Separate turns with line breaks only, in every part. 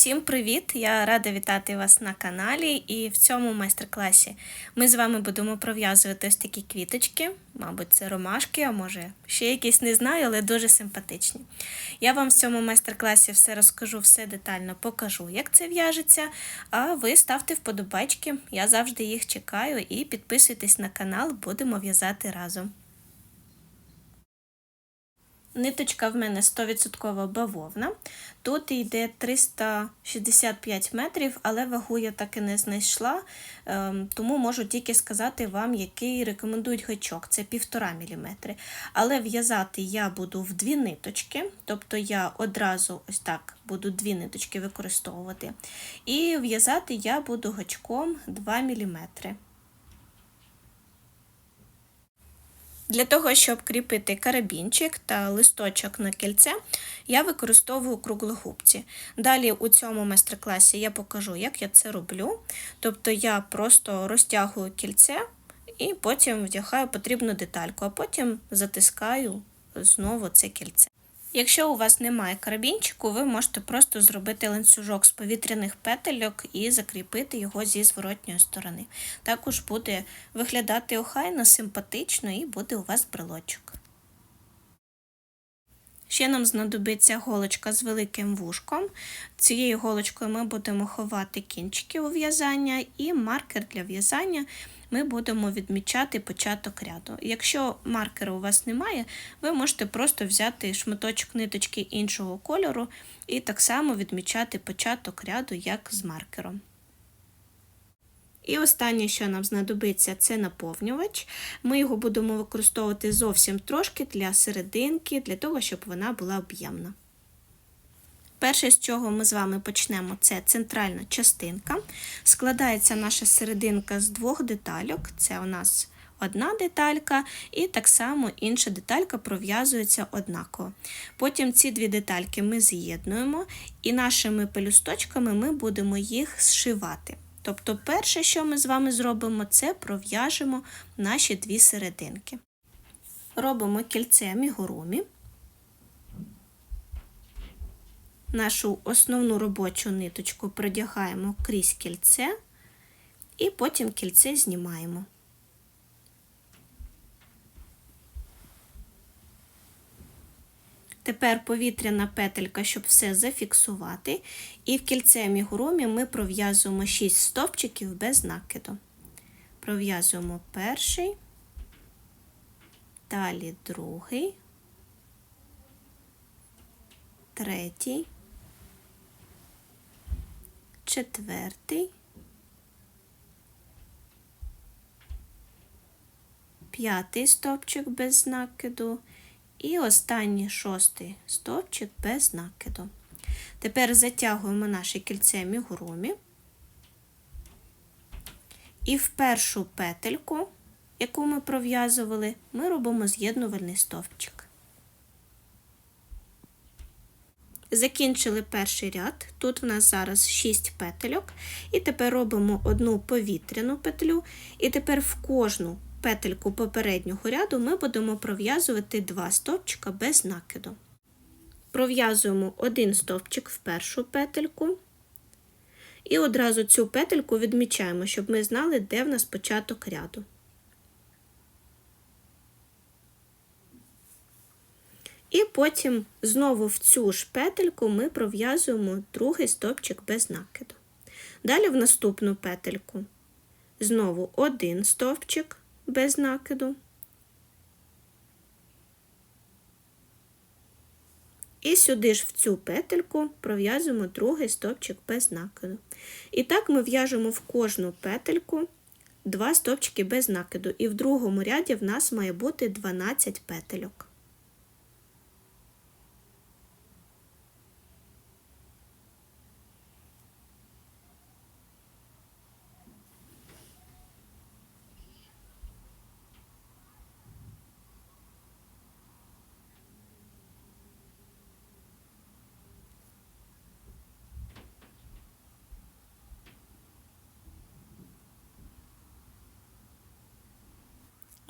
Всім привіт! Я рада вітати вас на каналі. І в цьому майстер-класі ми з вами будемо пров'язувати ось такі квіточки. Мабуть, це ромашки, а може ще якісь не знаю, але дуже симпатичні. Я вам в цьому майстер-класі все розкажу, все детально покажу, як це в'яжеться. А ви ставте вподобайки, я завжди їх чекаю і підписуйтесь на канал, будемо в'язати разом. Ниточка в мене 100% бавовна. Тут йде 365 метрів, але вагу я так і не знайшла, ем, тому можу тільки сказати вам, який рекомендують гачок. Це 1,5 мм. Але в'язати я буду в дві ниточки, тобто я одразу ось так буду дві ниточки використовувати. І в'язати я буду гачком 2 мм. Для того, щоб кріпити карабінчик та листочок на кільце, я використовую круглогубці. Далі у цьому майстер-класі я покажу, як я це роблю. Тобто я просто розтягую кільце і потім вдягаю потрібну детальку, а потім затискаю знову це кільце. Якщо у вас немає карабінчику, ви можете просто зробити ланцюжок з повітряних петельок і закріпити його зі зворотньої сторони. Також буде виглядати охайно, симпатично і буде у вас брелочок. Ще нам знадобиться голочка з великим вушком. Цією голочкою ми будемо ховати кінчики у в'язання і маркер для в'язання ми будемо відмічати початок ряду. Якщо маркера у вас немає, ви можете просто взяти шматочок ниточки іншого кольору і так само відмічати початок ряду, як з маркером. І останнє, що нам знадобиться, це наповнювач. Ми його будемо використовувати зовсім трошки для серединки, для того, щоб вона була об'ємна. Перше, з чого ми з вами почнемо, це центральна частинка. Складається наша серединка з двох детальок. Це у нас одна деталька, і так само інша деталька пров'язується однаково. Потім ці дві детальки ми з'єднуємо, і нашими пелюсточками ми будемо їх зшивати. Тобто, перше, що ми з вами зробимо, це пров'яжемо наші дві серединки. Робимо кільце мігурумі. Нашу основну робочу ниточку продягаємо крізь кільце і потім кільце знімаємо. Тепер повітряна петелька, щоб все зафіксувати, і в кільце мігурумі ми пров'язуємо 6 стовпчиків без накиду. Пров'язуємо перший, далі другий, третій, четвертий, п'ятий стовпчик без накиду і останній шостий стовпчик без накиду. Тепер затягуємо наше кільце мігурумі і в першу петельку, яку ми пров'язували, ми робимо з'єднувальний стовпчик. Закінчили перший ряд, тут в нас зараз 6 петельок, і тепер робимо одну повітряну петлю, і тепер в кожну петельку попереднього ряду ми будемо пров'язувати два стовпчика без накиду. Пров'язуємо один стовпчик в першу петельку, і одразу цю петельку відмічаємо, щоб ми знали, де в нас початок ряду. І потім знову в цю ж петельку ми пров'язуємо другий стовпчик без накиду. Далі в наступну петельку знову один стовпчик без накиду. І сюди ж в цю петельку пров'язуємо другий стовпчик без накиду. І так ми в'яжемо в кожну петельку два стовпчики без накиду. І в другому ряді в нас має бути 12 петельок.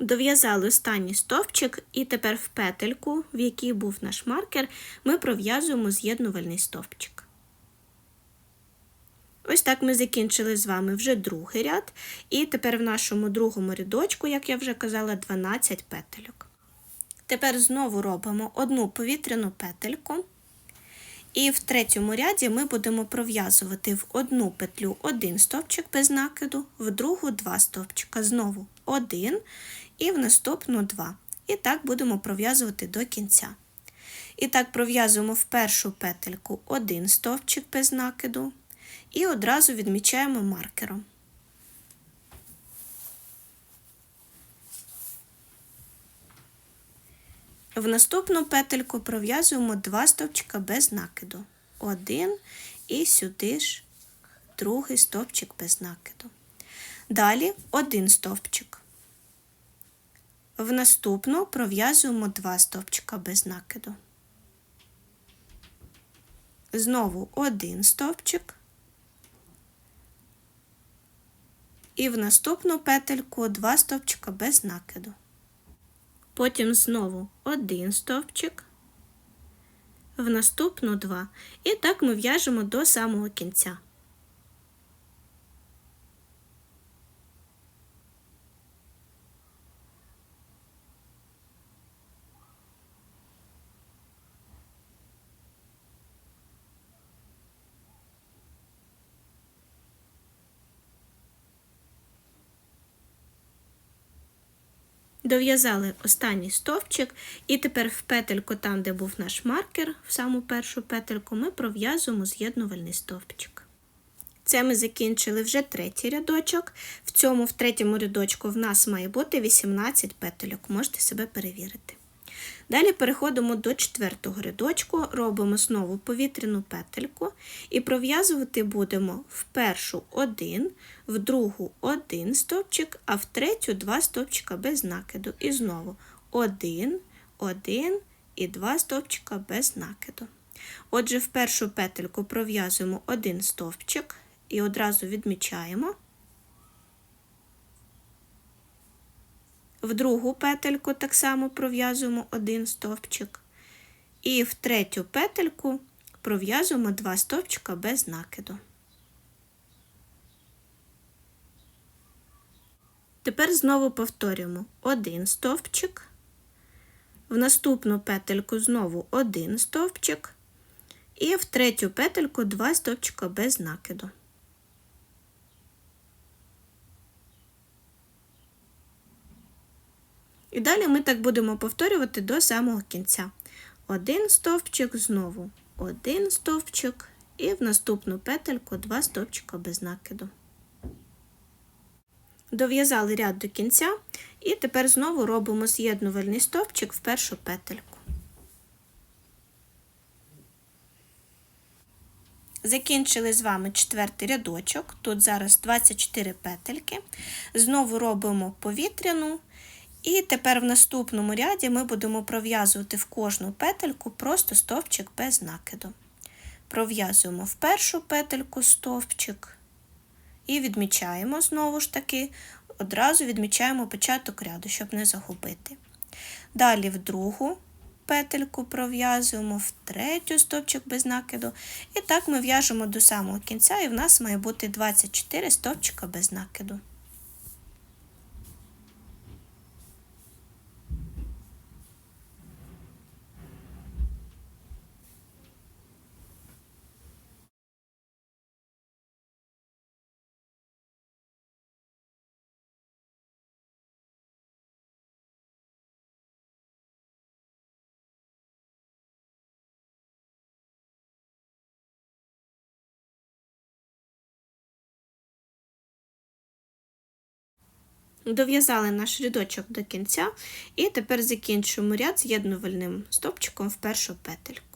Дов'язали останній стовпчик, і тепер в петельку, в якій був наш маркер, ми пров'язуємо з'єднувальний стовпчик. Ось так ми закінчили з вами вже другий ряд, і тепер в нашому другому рядочку, як я вже казала, 12 петельок. Тепер знову робимо одну повітряну петельку. І в третьому ряді ми будемо пров'язувати в одну петлю один стовпчик без накиду, в другу два стовпчика, знову один і в наступну два. І так будемо пров'язувати до кінця. І так пров'язуємо в першу петельку один стовпчик без накиду, і одразу відмічаємо маркером. В наступну петельку пров'язуємо два стовпчика без накиду. Один і сюди ж другий стовпчик без накиду. Далі один стовпчик. В наступну пров'язуємо два стовпчика без накиду. Знову один стовпчик. І в наступну петельку два стовпчика без накиду. Потім знову один стовпчик, в наступну два. І так ми в'яжемо до самого кінця. Дов'язали останній стовпчик, і тепер в петельку, там, де був наш маркер, в саму першу петельку, ми пров'язуємо з'єднувальний стовпчик. Це ми закінчили вже третій рядочок. В цьому, в третьому рядочку, в нас має бути 18 петельок, можете себе перевірити. Далі переходимо до четвертого рядочку, робимо знову повітряну петельку і пров'язувати будемо в першу один, в другу один стовпчик, а в третю два стовпчика без накиду. І знову один, один і два стовпчика без накиду. Отже, в першу петельку пров'язуємо один стовпчик і одразу відмічаємо. В другу петельку так само пров'язуємо один стовпчик. І в третю петельку пров'язуємо два стовпчика без накиду. Тепер знову повторюємо один стовпчик, в наступну петельку знову один стовпчик, і в третю петельку два стовпчика без накиду. І далі ми так будемо повторювати до самого кінця. Один стовпчик, знову один стовпчик, і в наступну петельку два стовпчика без накиду. Дов'язали ряд до кінця, і тепер знову робимо з'єднувальний стовпчик в першу петельку. Закінчили з вами четвертий рядочок, тут зараз 24 петельки. Знову робимо повітряну і тепер в наступному ряді ми будемо пров'язувати в кожну петельку просто стовпчик без накиду. Пров'язуємо в першу петельку стовпчик і відмічаємо знову ж таки, одразу відмічаємо початок ряду, щоб не загубити. Далі в другу петельку пров'язуємо, в третю стовпчик без накиду. І так ми в'яжемо до самого кінця, і в нас має бути 24 стовпчика без накиду. Дов'язали наш рядочок до кінця, і тепер закінчуємо ряд з'єднувальним стопчиком в першу петельку.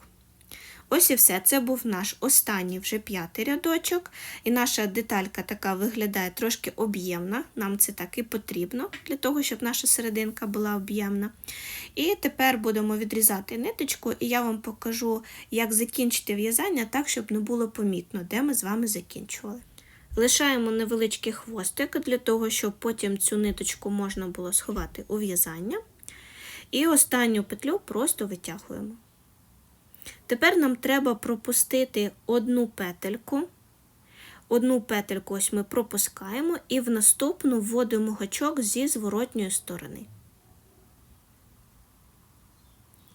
Ось і все. Це був наш останній вже п'ятий рядочок, і наша деталька така виглядає трошки об'ємна. Нам це так і потрібно, для того, щоб наша серединка була об'ємна. І тепер будемо відрізати ниточку, і я вам покажу, як закінчити в'язання так, щоб не було помітно, де ми з вами закінчували. Лишаємо невеличкий хвостик для того, щоб потім цю ниточку можна було сховати у в'язання. І останню петлю просто витягуємо. Тепер нам треба пропустити одну петельку, Одну петельку ось ми пропускаємо і в наступну вводимо гачок зі зворотньої сторони.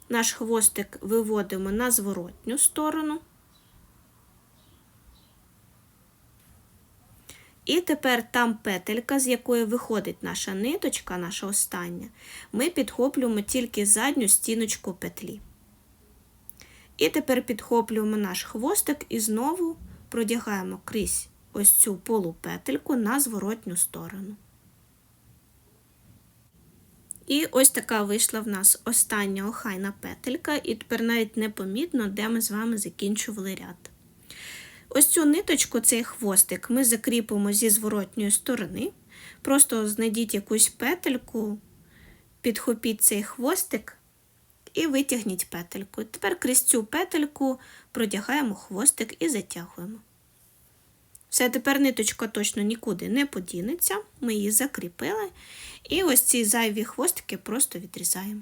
Наш хвостик виводимо на зворотню сторону. І тепер там петелька, з якої виходить наша ниточка, наша остання, ми підхоплюємо тільки задню стіночку петлі. І тепер підхоплюємо наш хвостик і знову продягаємо крізь ось цю полупетельку на зворотню сторону. І ось така вийшла в нас остання охайна петелька, і тепер навіть непомітно, де ми з вами закінчували ряд. Ось цю ниточку, цей хвостик, ми закріпимо зі зворотньої сторони. Просто знайдіть якусь петельку, підхопіть цей хвостик і витягніть петельку. Тепер крізь цю петельку продягаємо хвостик і затягуємо. Все, тепер ниточка точно нікуди не подінеться, ми її закріпили, і ось ці зайві хвостики просто відрізаємо.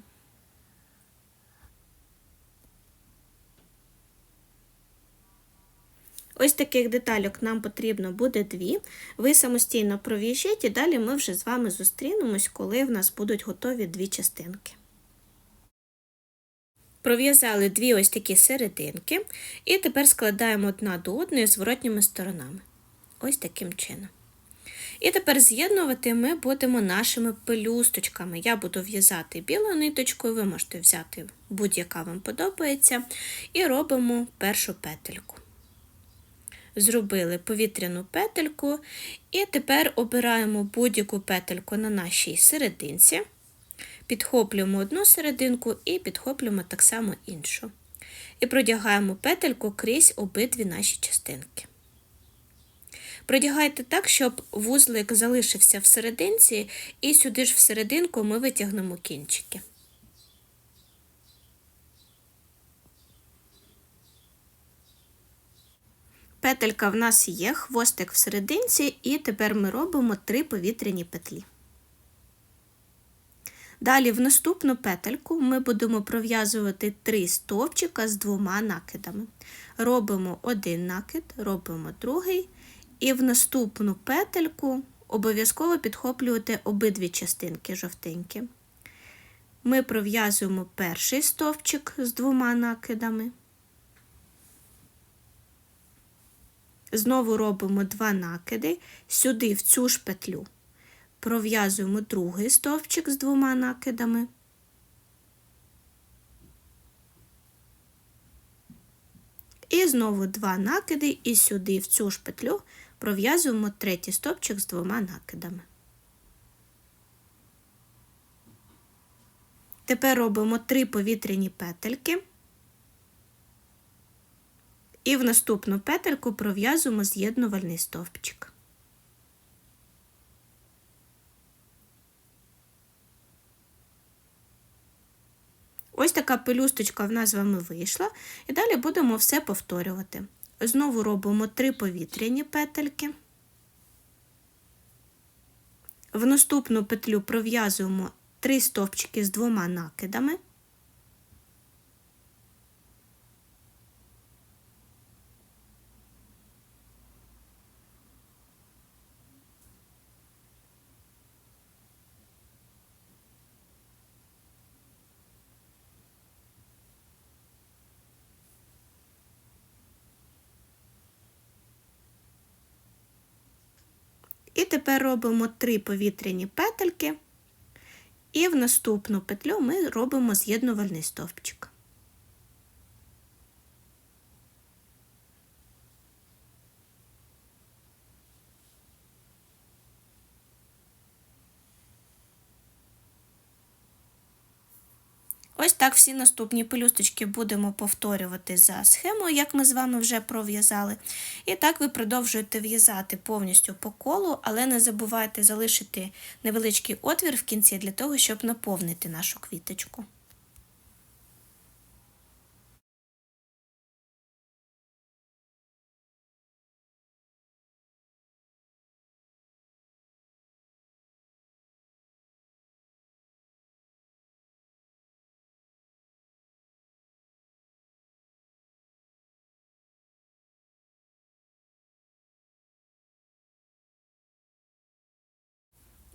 Ось таких детальок нам потрібно буде дві. Ви самостійно пров'яжіть, і далі ми вже з вами зустрінемось, коли в нас будуть готові дві частинки. Пров'язали дві ось такі серединки, і тепер складаємо одна до одної зворотніми сторонами. Ось таким чином. І тепер з'єднувати ми будемо нашими пелюсточками. Я буду в'язати білою ниточкою, ви можете взяти будь-яка вам подобається, і робимо першу петельку зробили повітряну петельку, і тепер обираємо будь-яку петельку на нашій серединці, підхоплюємо одну серединку і підхоплюємо так само іншу. І продягаємо петельку крізь обидві наші частинки. Продягайте так, щоб вузлик залишився в серединці, і сюди ж в серединку ми витягнемо кінчики. Петелька в нас є, хвостик в серединці, і тепер ми робимо три повітряні петлі. Далі в наступну петельку ми будемо пров'язувати три стовпчика з двома накидами. Робимо один накид, робимо другий, і в наступну петельку обов'язково підхоплювати обидві частинки жовтенькі. Ми пров'язуємо перший стовпчик з двома накидами. Знову робимо два накиди, сюди в цю ж петлю. Пров'язуємо другий стовпчик з двома накидами. І знову два накиди, і сюди в цю ж петлю пров'язуємо третій стовпчик з двома накидами. Тепер робимо три повітряні петельки. І в наступну петельку пров'язуємо з'єднувальний стовпчик. Ось така пелюсточка в нас з вами вийшла, і далі будемо все повторювати. Знову робимо три повітряні петельки. В наступну петлю пров'язуємо три стовпчики з двома накидами. І тепер робимо три повітряні петельки, і в наступну петлю ми робимо з'єднувальний стовпчик. Ось так всі наступні пелюсточки будемо повторювати за схемою, як ми з вами вже пров'язали. І так ви продовжуєте в'язати повністю по колу, але не забувайте залишити невеличкий отвір в кінці для того, щоб наповнити нашу квіточку.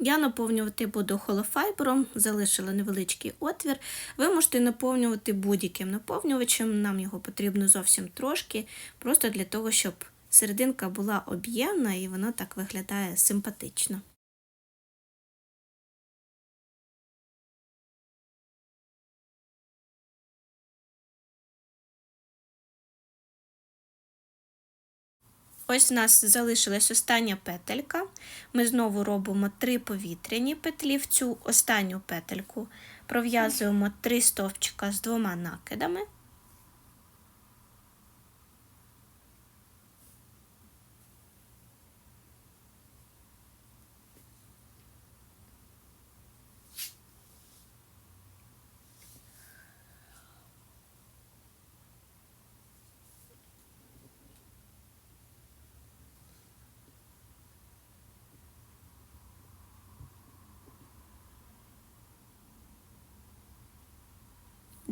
Я наповнювати буду холофайбером, залишила невеличкий отвір. Ви можете наповнювати будь-яким наповнювачем, нам його потрібно зовсім трошки, просто для того, щоб серединка була об'ємна і воно так виглядає симпатично. Ось у нас залишилась остання петелька. Ми знову робимо три повітряні петлі в цю останню петельку, пров'язуємо три стовпчика з двома накидами.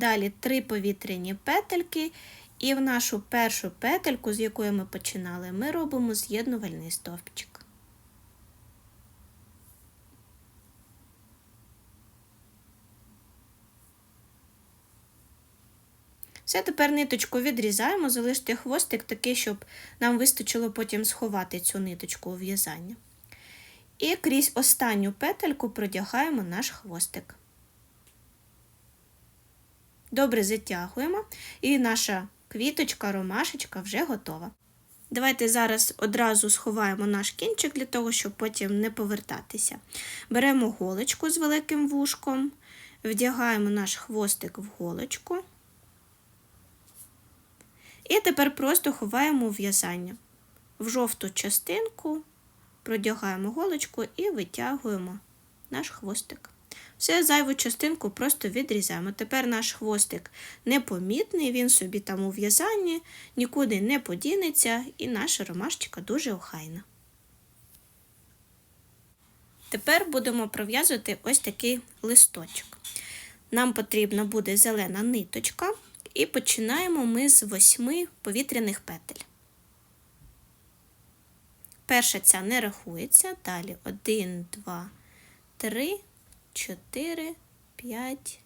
Далі три повітряні петельки, і в нашу першу петельку, з якої ми починали, ми робимо з'єднувальний стовпчик. Все, тепер ниточку відрізаємо, залиште хвостик такий, щоб нам вистачило потім сховати цю ниточку у в'язання. І крізь останню петельку продягаємо наш хвостик. Добре затягуємо, і наша квіточка, ромашечка вже готова. Давайте зараз одразу сховаємо наш кінчик для того, щоб потім не повертатися. Беремо голочку з великим вушком, вдягаємо наш хвостик в голочку. І тепер просто ховаємо в'язання. В жовту частинку продягаємо голочку і витягуємо наш хвостик. Все зайву частинку просто відрізаємо. Тепер наш хвостик непомітний, він собі там у в'язанні, нікуди не подінеться, і наша ромашечка дуже охайна. Тепер будемо пров'язувати ось такий листочок. Нам потрібна буде зелена ниточка, і починаємо ми з восьми повітряних петель. Перша ця не рахується, далі 1, 2, 3, 4, 5,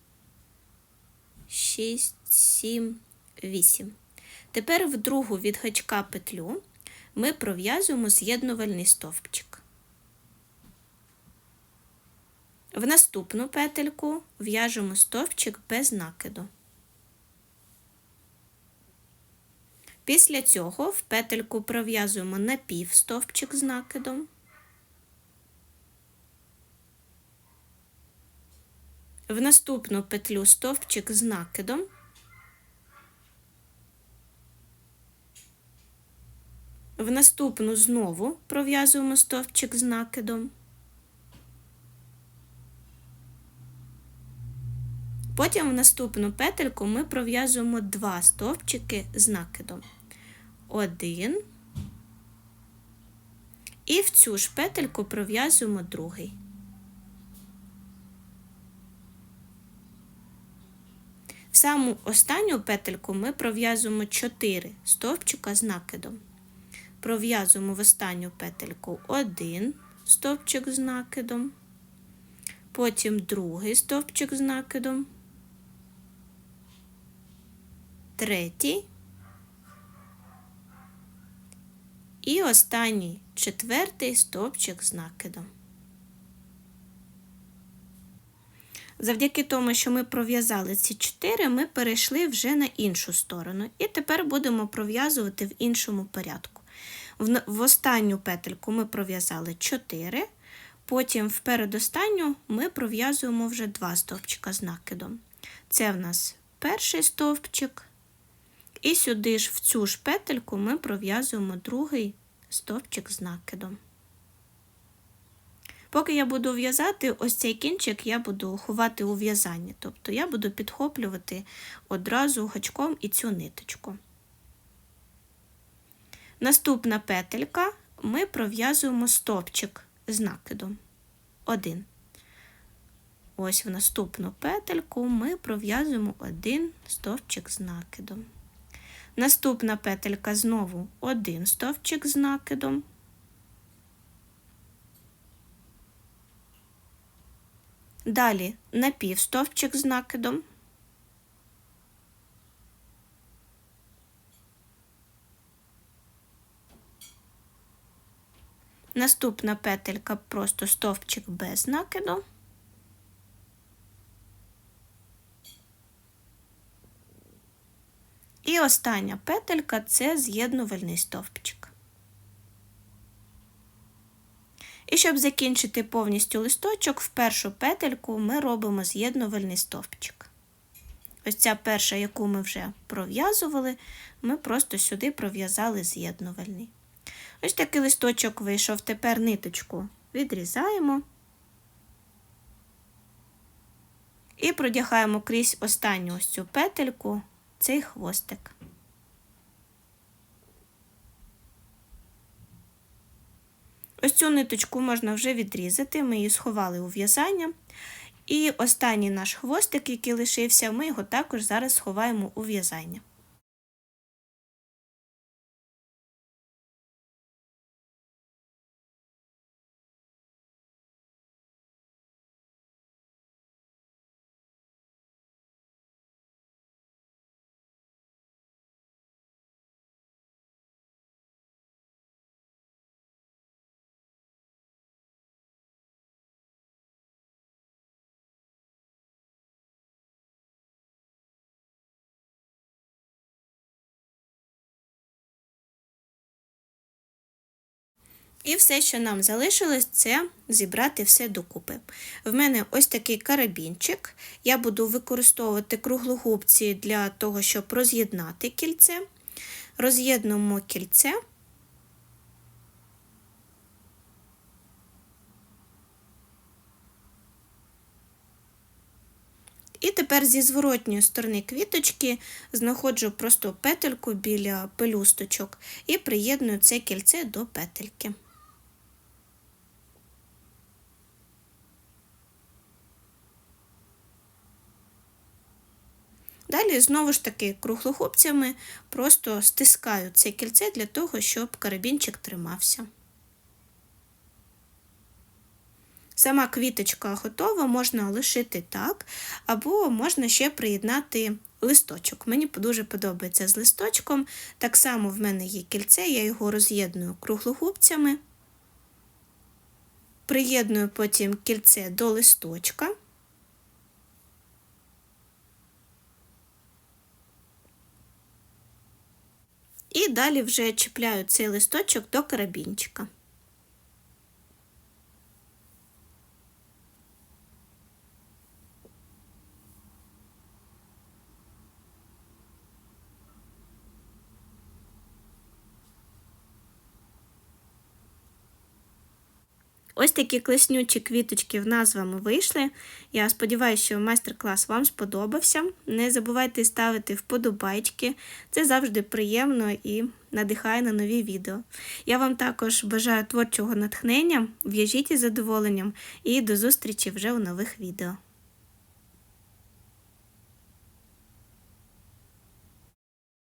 6, 7, 8. Тепер в другу від гачка петлю ми пров'язуємо з'єднувальний стовпчик. В наступну петельку в'яжемо стовпчик без накиду. Після цього в петельку пров'язуємо напів стовпчик з накидом. В наступну петлю стовпчик з накидом. В наступну знову пров'язуємо стовпчик з накидом. Потім в наступну петельку ми пров'язуємо два стовпчики з накидом. Один. І в цю ж петельку пров'язуємо другий. В саму останню петельку ми пров'язуємо 4 стовпчика з накидом. Пров'язуємо в останню петельку один стовпчик з накидом, потім другий стовпчик з накидом, третій і останній четвертий стовпчик з накидом. Завдяки тому, що ми пров'язали ці 4, ми перейшли вже на іншу сторону. І тепер будемо пров'язувати в іншому порядку. В останню петельку ми пров'язали 4, потім в передостанню ми пров'язуємо вже 2 стовпчика з накидом. Це в нас перший стовпчик. І сюди ж в цю ж петельку ми пров'язуємо другий стовпчик з накидом. Поки я буду в'язати, ось цей кінчик я буду ховати у в'язанні, тобто я буду підхоплювати одразу гачком і цю ниточку. Наступна петелька ми пров'язуємо стовпчик з накидом. Один. Ось в наступну петельку ми пров'язуємо один стовпчик з накидом. Наступна петелька знову один стовпчик з накидом. Далі напівстовпчик з накидом. Наступна петелька просто стовпчик без накиду. І остання петелька це з'єднувальний стовпчик. І щоб закінчити повністю листочок, в першу петельку ми робимо з'єднувальний стовпчик. Ось ця перша, яку ми вже пров'язували, ми просто сюди пров'язали з'єднувальний. Ось такий листочок вийшов. Тепер ниточку відрізаємо і продягаємо крізь останню ось цю петельку цей хвостик. Ось цю ниточку можна вже відрізати, ми її сховали у в'язання. І останній наш хвостик, який лишився, ми його також зараз сховаємо у в'язання. І все, що нам залишилось, це зібрати все докупи. В мене ось такий карабінчик. Я буду використовувати круглогубці для того, щоб роз'єднати кільце. Роз'єднуємо кільце. І тепер зі зворотньої сторони квіточки знаходжу просто петельку біля пелюсточок і приєдную це кільце до петельки. Далі, знову ж таки, круглохопцями просто стискаю це кільце для того, щоб карабінчик тримався. Сама квіточка готова, можна лишити так, або можна ще приєднати листочок. Мені дуже подобається з листочком. Так само в мене є кільце, я його роз'єдную круглогубцями, приєдную потім кільце до листочка. І далі вже чіпляю цей листочок до карабінчика. Ось такі класнючі квіточки в нас з вами вийшли. Я сподіваюся, що майстер-клас вам сподобався. Не забувайте ставити вподобайки, це завжди приємно і надихає на нові відео. Я вам також бажаю творчого натхнення, в'яжіть із задоволенням і до зустрічі вже у нових відео.